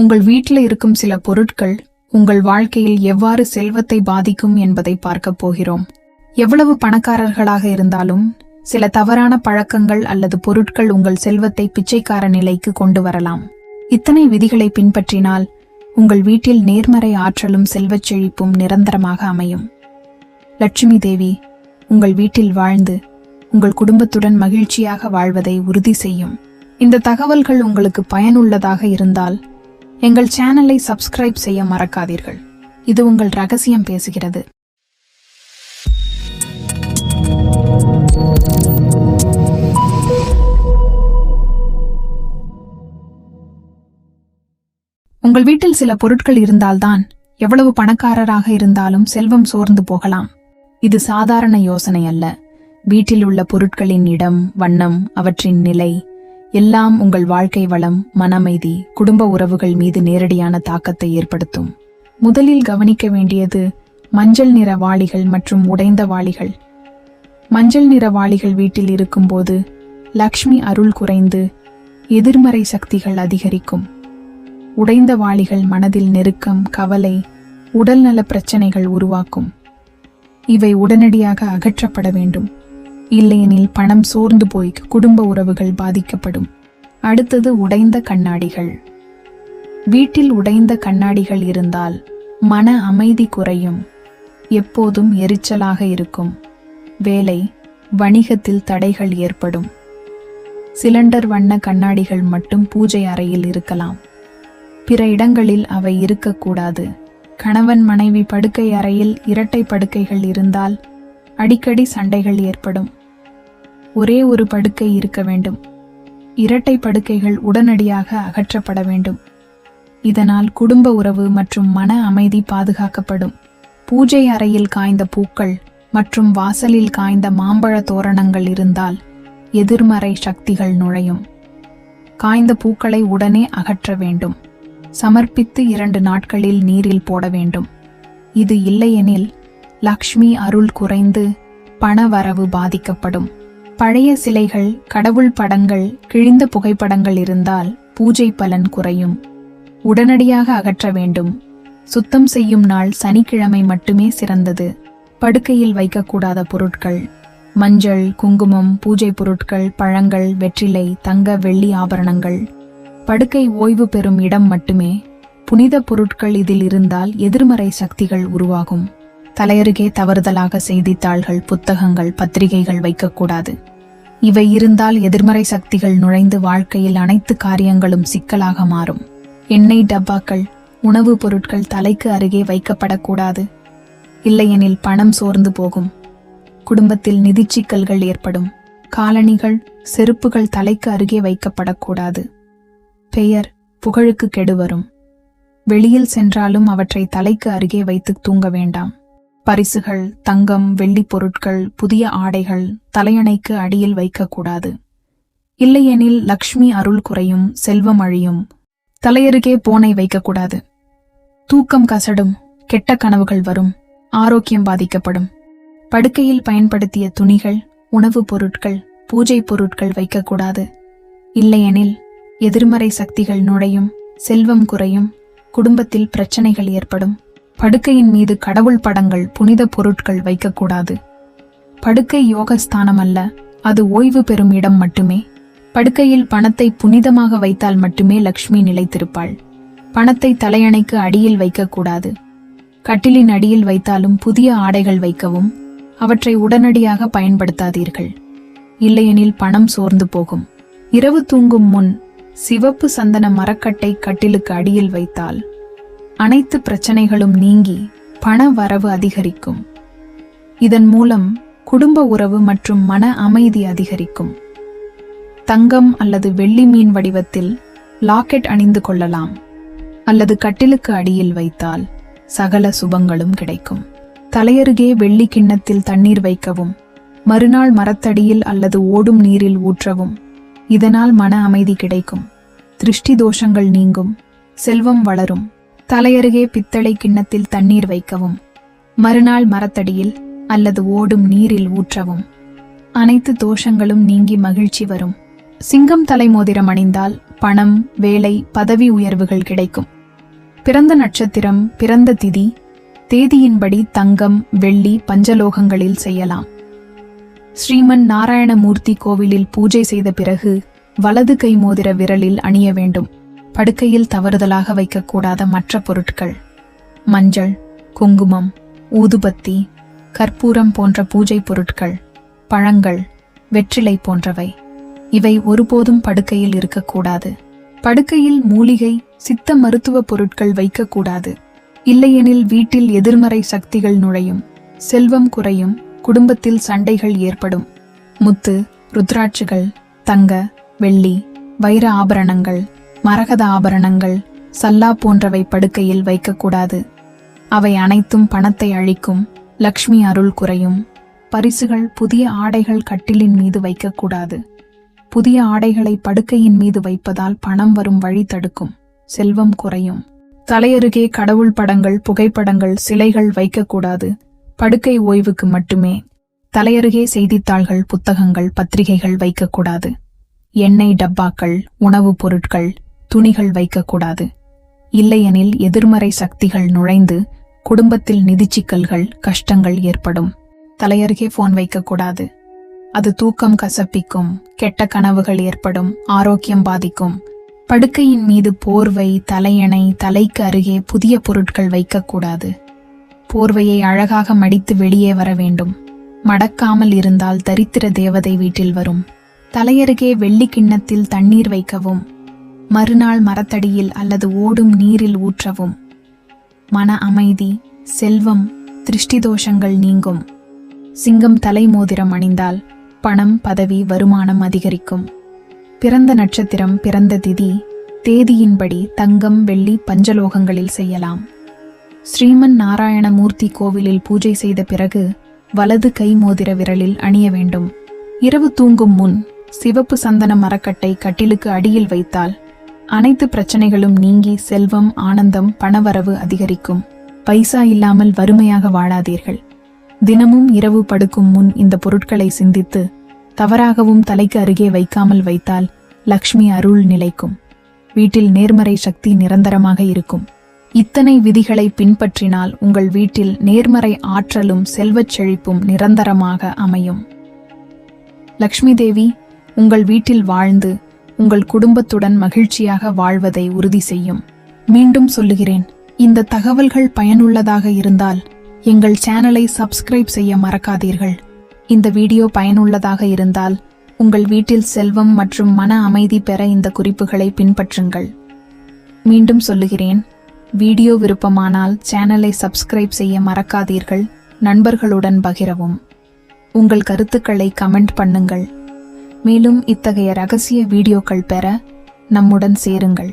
உங்கள் வீட்டில் இருக்கும் சில பொருட்கள் உங்கள் வாழ்க்கையில் எவ்வாறு செல்வத்தை பாதிக்கும் என்பதை பார்க்கப் போகிறோம். எவ்வளவு பணக்காரர்களாக இருந்தாலும் சில தவறான பழக்கங்கள் அல்லது பொருட்கள் உங்கள் செல்வத்தை பிச்சைக்கார நிலைக்கு கொண்டு வரலாம். இத்தனை விதிகளை பின்பற்றினால் உங்கள் வீட்டில் நேர்மறை ஆற்றலும் செல்வச் செழிப்பும் நிரந்தரமாக அமையும். லட்சுமி தேவி உங்கள் வீட்டில் வாழ்ந்து உங்கள் குடும்பத்துடன் மகிழ்ச்சியாக வாழ்வதை உறுதி செய்யும். இந்த தகவல்கள் உங்களுக்கு பயனுள்ளதாக இருந்தால் எங்கள் சேனலை சப்ஸ்கிரைப் செய்ய மறக்காதீர்கள். இது உங்கள் ரகசியம் பேசுகிறது. உங்கள் வீட்டில் சில பொருட்கள் இருந்தால்தான் எவ்வளவு பணக்காரராக இருந்தாலும் செல்வம் சோர்ந்து போகலாம். இது சாதாரண யோசனை அல்ல. வீட்டில் உள்ள பொருட்களின் இடம் வண்ணம் அவற்றின் நிலை எல்லாம் உங்கள் வாழ்க்கை வளம் மனமைதி குடும்ப உறவுகள் மீது நேரடியான தாக்கத்தை ஏற்படுத்தும். முதலில் கவனிக்க வேண்டியது மஞ்சள் நிற வாளிகள் மற்றும் உடைந்த வாளிகள். மஞ்சள் நிற வாளிகள் வீட்டில் இருக்கும்போது லக்ஷ்மி அருள் குறைந்து எதிர்மறை சக்திகள் அதிகரிக்கும். உடைந்த வாளிகள் மனதில் நெருக்கம் கவலை உடல்நல பிரச்சனைகள் உருவாக்கும். இவை உடனடியாக அகற்றப்பட வேண்டும். இல்லையெனில் பணம் சோர்ந்து போய் குடும்ப உறவுகள் பாதிக்கப்படும். அடுத்தது உடைந்த கண்ணாடிகள். வீட்டில் உடைந்த கண்ணாடிகள் இருந்தால் மன அமைதி குறையும். எப்போதும் எரிச்சலாக இருக்கும். வேலை வணிகத்தில் தடைகள் ஏற்படும். சிலிண்டர் வண்ண கண்ணாடிகள் மட்டும் பூஜை அறையில் இருக்கலாம். பிற இடங்களில் அவை இருக்கக்கூடாது. கணவன் மனைவி படுக்கை அறையில் இரட்டை படுக்கைகள் இருந்தால் அடிக்கடி சண்டைகள் ஏற்படும். ஒரே ஒரு படுக்கை இருக்க வேண்டும். இரட்டை படுக்கைகள் உடனடியாக அகற்றப்பட வேண்டும். இதனால் குடும்ப உறவு மற்றும் மன அமைதி பாதுகாக்கப்படும். பூஜை அறையில் காய்ந்த பூக்கள் மற்றும் வாசலில் காய்ந்த மாம்பழ தோரணங்கள் இருந்தால் எதிர்மறை சக்திகள் நுழையும். காய்ந்த பூக்களை உடனே அகற்ற வேண்டும். சமர்ப்பித்து இரண்டு நாட்களில் நீரில் போட வேண்டும். இது இல்லையெனில் லக்ஷ்மி அருள் குறைந்து பணவரவு பாதிக்கப்படும். பழைய சிலைகள் கடவுள் படங்கள் கிழிந்த புகைப்படங்கள் இருந்தால் பூஜை பலன் குறையும். உடனடியாக அகற்ற வேண்டும். சுத்தம் செய்யும் நாள் சனிக்கிழமை மட்டுமே சிறந்தது. படுக்கையில் வைக்கக்கூடாத பொருட்கள். மஞ்சள் குங்குமம் பூஜை பொருட்கள் பழங்கள் வெற்றிலை தங்க வெள்ளி ஆபரணங்கள். படுக்கை ஓய்வு பெறும் இடம் மட்டுமே. புனித பொருட்கள் இதில் இருந்தால் எதிர்மறை சக்திகள் உருவாகும். தலையருகே தவறுதலாக செய்தித்தாள்கள் புத்தகங்கள் பத்திரிகைகள் வைக்கக்கூடாது. இவை இருந்தால் எதிர்மறை சக்திகள் நுழைந்து வாழ்க்கையில் அனைத்து காரியங்களும் சிக்கலாக மாறும். எண்ணெய் டப்பாக்கள் உணவுப் பொருட்கள் தலைக்கு அருகே வைக்கப்படக்கூடாது. இல்லையெனில் பணம் சோர்ந்து போகும். குடும்பத்தில் நிதிச்சிக்கல்கள் ஏற்படும். காலணிகள் செருப்புகள் தலைக்கு அருகே வைக்கப்படக்கூடாது. பெயர் புகழுக்கு கெடு வரும் வெளியில் சென்றாலும் அவற்றை தலைக்கு அருகே வைத்து தூங்க வேண்டாம். பரிசுகள் தங்கம் வெள்ளிப் பொருட்கள் புதிய ஆடைகள் தலையணைக்கு அடியில் வைக்கக்கூடாது. இல்லையெனில் லக்ஷ்மி அருள் குறையும் செல்வம் அழியும். தலையருகே போனை வைக்கக்கூடாது. தூக்கம் கசடும் கெட்ட கனவுகள் வரும் ஆரோக்கியம் பாதிக்கப்படும். படுக்கையில் பயன்படுத்திய துணிகள் உணவுப் பொருட்கள் பூஜை பொருட்கள் வைக்கக்கூடாது. இல்லையெனில் எதிர்மறை சக்திகள் நுழையும் செல்வம் குறையும் குடும்பத்தில் பிரச்சனைகள் ஏற்படும். படுக்கையின் மீது கடவுள் படங்கள் புனித பொருட்கள் வைக்கக்கூடாது. படுக்கை யோகஸ்தானம் அல்ல அது ஓய்வு பெறும் இடம் மட்டுமே. படுக்கையில் பணத்தை புனிதமாக வைத்தால் மட்டுமே லக்ஷ்மி நிலைத்திருப்பாள். பணத்தை தலையணைக்கு அடியில் வைக்கக்கூடாது. கட்டிலின் அடியில் வைத்தாலும் புதிய ஆடைகள் வைக்கவும் அவற்றை உடனடியாக பயன்படுத்தாதீர்கள். இல்லையெனில் பணம் சோர்ந்து போகும். இரவு தூங்கும் முன் சிவப்பு சந்தன மரக்கட்டை கட்டிலுக்கு அடியில் வைத்தால் அனைத்து பிரச்சனைகளும் நீங்கி பண வரவு அதிகரிக்கும். இதன் மூலம் குடும்ப உறவு மற்றும் மன அமைதி அதிகரிக்கும். தங்கம் அல்லது வெள்ளி மீன் வடிவத்தில் லாக்கெட் அணிந்து கொள்ளலாம். அல்லது கட்டிலுக்கு அடியில் வைத்தால் சகல சுபங்களும் கிடைக்கும். தலையருகே வெள்ளி கிண்ணத்தில் தண்ணீர் வைக்கவும் மறுநாள் மரத்தடியில் அல்லது ஓடும் நீரில் ஊற்றவும் இதனால் மன அமைதி கிடைக்கும். திருஷ்டி தோஷங்கள் நீங்கும் செல்வம் வளரும். தலையருகே பித்தளை கிண்ணத்தில் தண்ணீர் வைக்கவும். மறுநாள் மரத்தடியில் அல்லது ஓடும் நீரில் ஊற்றவும். அனைத்து தோஷங்களும் நீங்கி மகிழ்ச்சி வரும். சிங்கம் தலை மோதிரம் அணிந்தால் பணம் வேலை பதவி உயர்வுகள் கிடைக்கும். பிறந்த நட்சத்திரம் பிறந்த திதி தேதியின்படி தங்கம் வெள்ளி பஞ்சலோகங்களில் செய்யலாம். ஸ்ரீமன் நாராயணமூர்த்தி கோவிலில் பூஜை செய்த பிறகு வலது கை மோதிர விரலில் அணிய வேண்டும். படுக்கையில் தவறுதலாக வைக்கக்கூடாத மற்ற பொருட்கள். மஞ்சள் குங்குமம் ஊதுபத்தி கற்பூரம் போன்ற பூஜை பொருட்கள் பழங்கள் வெற்றிலை போன்றவை. இவை ஒருபோதும் படுக்கையில் இருக்கக்கூடாது. படுக்கையில் மூலிகை சித்த மருத்துவ பொருட்கள் வைக்கக்கூடாது. இல்லையெனில் வீட்டில் எதிர்மறை சக்திகள் நுழையும் செல்வம் குறையும் குடும்பத்தில் சண்டைகள் ஏற்படும். முத்து ருத்ராட்சிகள் தங்க வெள்ளி வைர ஆபரணங்கள் மரகத ஆபரணங்கள் சல்லா போன்றவை படுக்கையில் வைக்கக்கூடாது. அவை அனைத்தும் பணத்தை அழிக்கும் லக்ஷ்மி அருள் குறையும். பரிசுகள் புதிய ஆடைகள் கட்டிலின் மீது வைக்கக்கூடாது. புதிய ஆடைகளை படுக்கையின் மீது வைப்பதால் பணம் வரும் வழி தடுக்கும் செல்வம் குறையும். தலையருகே கடவுள் படங்கள் புகைப்படங்கள் சிலைகள் வைக்கக்கூடாது. படுக்கை ஓய்வுக்கு மட்டுமே. தலையருகே செய்தித்தாள்கள் புத்தகங்கள் பத்திரிகைகள் வைக்கக்கூடாது. எண்ணெய் டப்பாக்கள் உணவுப் பொருட்கள் துணிகள் வைக்கக்கூடாது. இல்லையெனில் எதிர்மறை சக்திகள் நுழைந்து குடும்பத்தில் நிதிச்சிக்கல்கள் கஷ்டங்கள் ஏற்படும். தலையருகே போன் வைக்கக்கூடாது. அது தூக்கம் கசப்பிக்கும் கெட்ட கனவுகள் ஏற்படும் ஆரோக்கியம் பாதிக்கும். படுக்கையின் மீது போர்வை தலையணை தலைக்கு அருகே புதிய பொருட்கள் வைக்கக்கூடாது. போர்வையை அழகாக மடித்து வெளியே வர வேண்டும். மடக்காமல் இருந்தால் தரித்திர தேவதை வீட்டில் வரும். தலையருகே வெள்ளி கிண்ணத்தில் தண்ணீர் வைக்கவும். மறுநாள் மரத்தடியில் அல்லது ஓடும் நீரில் ஊற்றவும். மன அமைதி செல்வம் திருஷ்டி தோஷங்கள் நீங்கும். சிங்கம் தலை மோதிரம் அணிந்தால் பணம் பதவி வருமானம் அதிகரிக்கும். பிறந்த நட்சத்திரம் பிறந்த திதி தேதியின்படி தங்கம் வெள்ளி பஞ்சலோகங்களில் செய்யலாம். ஸ்ரீமன் நாராயணமூர்த்தி கோவிலில் பூஜை செய்த பிறகு வலது கை மோதிர விரலில் அணிய வேண்டும். இரவு தூங்கும் முன் சிவப்பு சந்தன மரக்கட்டை கட்டிலுக்கு அடியில் வைத்தால் அனைத்து பிரச்சனைகளும் நீங்கி செல்வம் ஆனந்தம் பணவரவு அதிகரிக்கும். பைசா இல்லாமல் வறுமையாக வாழாதீர்கள். தினமும் இரவு படுக்கும் முன் இந்த பொருட்களை சிந்தித்து தவறாகவும் தலைக்கு அருகே வைக்காமல் வைத்தால் லக்ஷ்மி அருள் நிலைக்கும். வீட்டில் நேர்மறை சக்தி நிரந்தரமாக இருக்கும். இத்தனை விதிகளை பின்பற்றினால் உங்கள் வீட்டில் நேர்மறை ஆற்றலும் செல்வச் செழிப்பும் நிரந்தரமாக அமையும். லக்ஷ்மி தேவி உங்கள் வீட்டில் வாழ்ந்து உங்கள் குடும்பத்துடன் மகிழ்ச்சியாக வாழ்வதை உறுதி செய்யும். மீண்டும் சொல்லுகிறேன் இந்த தகவல்கள் பயனுள்ளதாக இருந்தால் எங்கள் சேனலை சப்ஸ்கிரைப் செய்ய மறக்காதீர்கள். இந்த வீடியோ பயனுள்ளதாக இருந்தால் உங்கள் வீட்டில் செல்வம் மற்றும் மன அமைதி பெற இந்த குறிப்புகளை பின்பற்றுங்கள். மீண்டும் சொல்லுகிறேன் வீடியோ விருப்பமானால் சேனலை சப்ஸ்கிரைப் செய்ய மறக்காதீர்கள். நண்பர்களுடன் பகிரவும். உங்கள் கருத்துக்களை கமெண்ட் பண்ணுங்கள். மேலும் இத்தகைய ரகசிய வீடியோக்கள் பெற நம்முடன் சேருங்கள்.